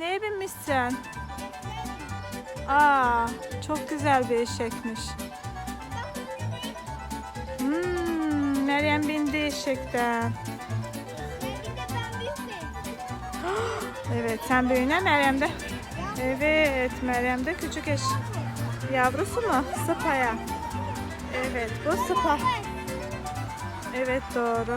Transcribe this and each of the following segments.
neye binmişsin? Aa, çok güzel bir eşekmiş. Hmm, Meryem bindi eşekten. Evet, sen büyüğüne Meryem de. Evet, Meryem de küçük eş. Yavrusu mu? Sıpaya. Evet, bu sıpa. Evet, doğru.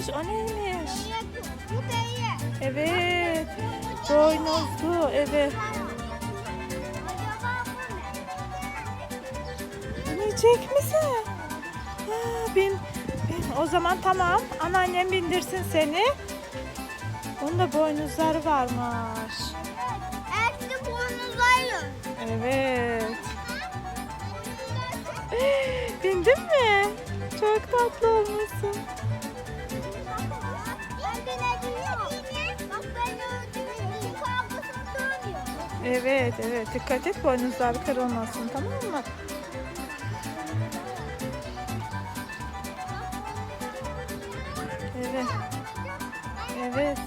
Neymiş? O neymiş? Bu değil. Evet. Boynuzlu. Evet. Binecek misin? Ha, bin, bin. O zaman tamam. Anneannem bindirsin seni. Onun da boynuzları varmış. Erkek boynuzları. Evet. Bindin mi? Çok tatlı Evet evet dikkat et boynuzlar kırılmasın tamam mı? Evet. Evet.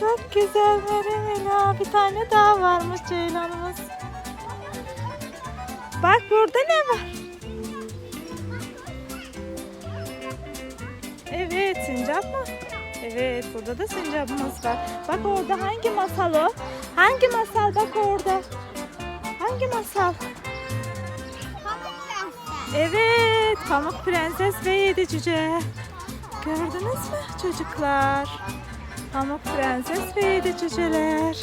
Çok güzel Meryem Ela. Bir tane daha varmış Ceylan'ımız. Bak burada ne var? Evet burada da sincapımız var. Bak orada hangi masal o? Hangi masal bak orada? Hangi masal? Evet Pamuk Prenses ve Yedi Cüce. Gördünüz mü çocuklar? Pamuk Prenses ve Yedi Cüceler.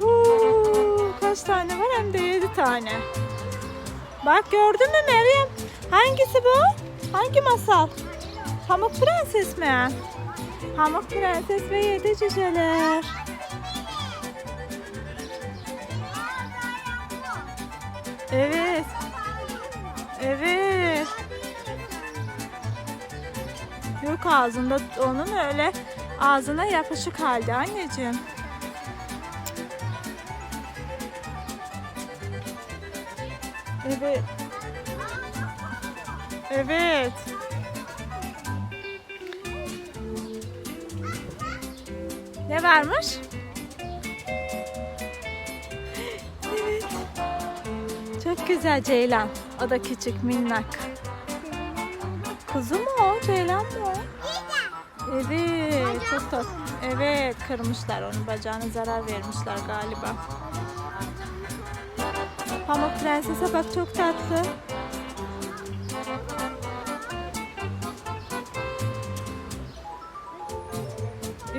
Huu, kaç tane var hem de yedi tane. Bak gördün mü Meryem? Hangisi bu? Hangi masal? Pamuk Prenses mi? Pamuk Prenses ve Yedi Cüceler. Evet. Evet. Yok ağzında onun öyle ağzına yapışık halde anneciğim. Evet. Evet. Ne varmış? Evet. Çok güzel Ceylan. O da küçük minnak. Kuzu mu o? Ceylan mı o? Evet. Çok tatlı. Evet. Kırmışlar onun bacağına zarar vermişler galiba. Pamuk Prenses'e bak çok tatlı.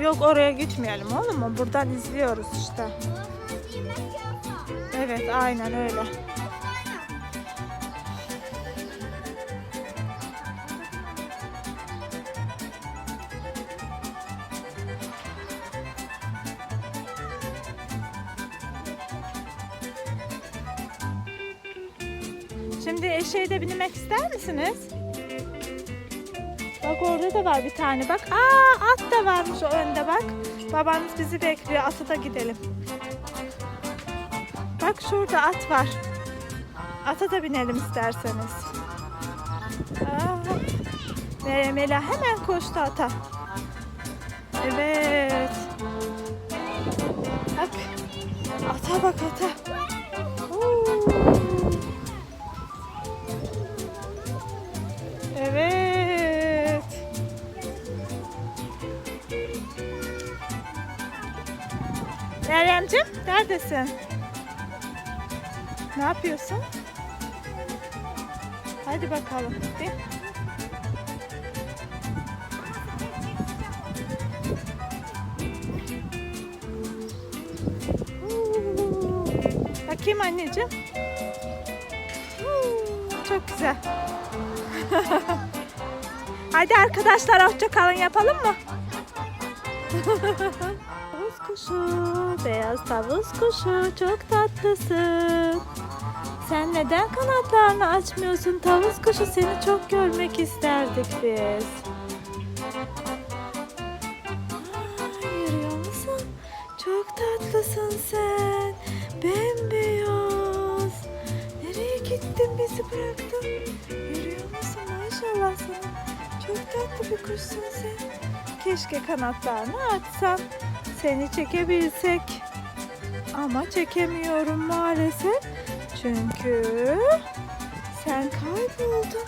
Yok oraya gitmeyelim oğlum mu? Buradan izliyoruz işte. Evet aynen öyle. Şimdi eşeğe de binmek ister misiniz? Bak orada da var bir tane bak. Aa at da varmış o önde bak. Babanız bizi bekliyor. Atı da gidelim. Bak şurada at var. Ata da binelim isterseniz. Aa, Meryem Ela hemen koştu ata. Evet. Bak. Ata bak ata. Meryemciğim neredesin? Ne yapıyorsun? Hadi bakalım. Huu. Bakayım anneciğim. Çok güzel. Hadi arkadaşlar hoşça kalın yapalım mı? tavus kuşu, beyaz tavus kuşu çok tatlısın. Sen neden kanatlarını açmıyorsun tavus kuşu seni çok görmek isterdik biz. Aa, yürüyor buradasın sen? Bembeyaz. Nereye gittin bizi bıraktın? Yürüyor musun maşallah sana? Çok tatlı bir kuşsun sen. Keşke kanatlarını açsan. Seni çekebilsek. Ama çekemiyorum maalesef. Çünkü sen kayboldun.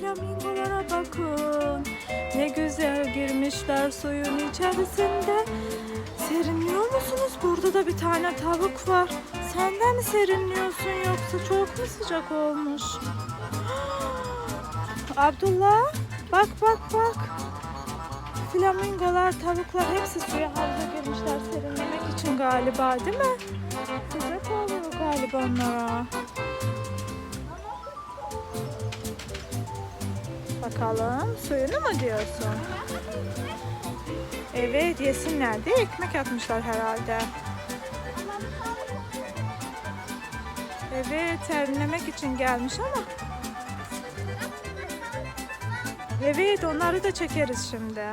Flamingolara bakın. Ne güzel girmişler suyun içerisinde. Serinliyor musunuz? Burada da bir tane tavuk var. Sen de mi serinliyorsun yoksa çok mu sıcak olmuş? Abdullah bak bak bak. Flamingolar, tavuklar hepsi suya havuza girmişler serinlemek için galiba değil mi? Sıcak oluyor galiba onlara. Bakalım suyunu mu diyorsun? Evet yesinler diye ekmek atmışlar herhalde. Evet serinlemek için gelmiş ama. Evet onları da çekeriz şimdi.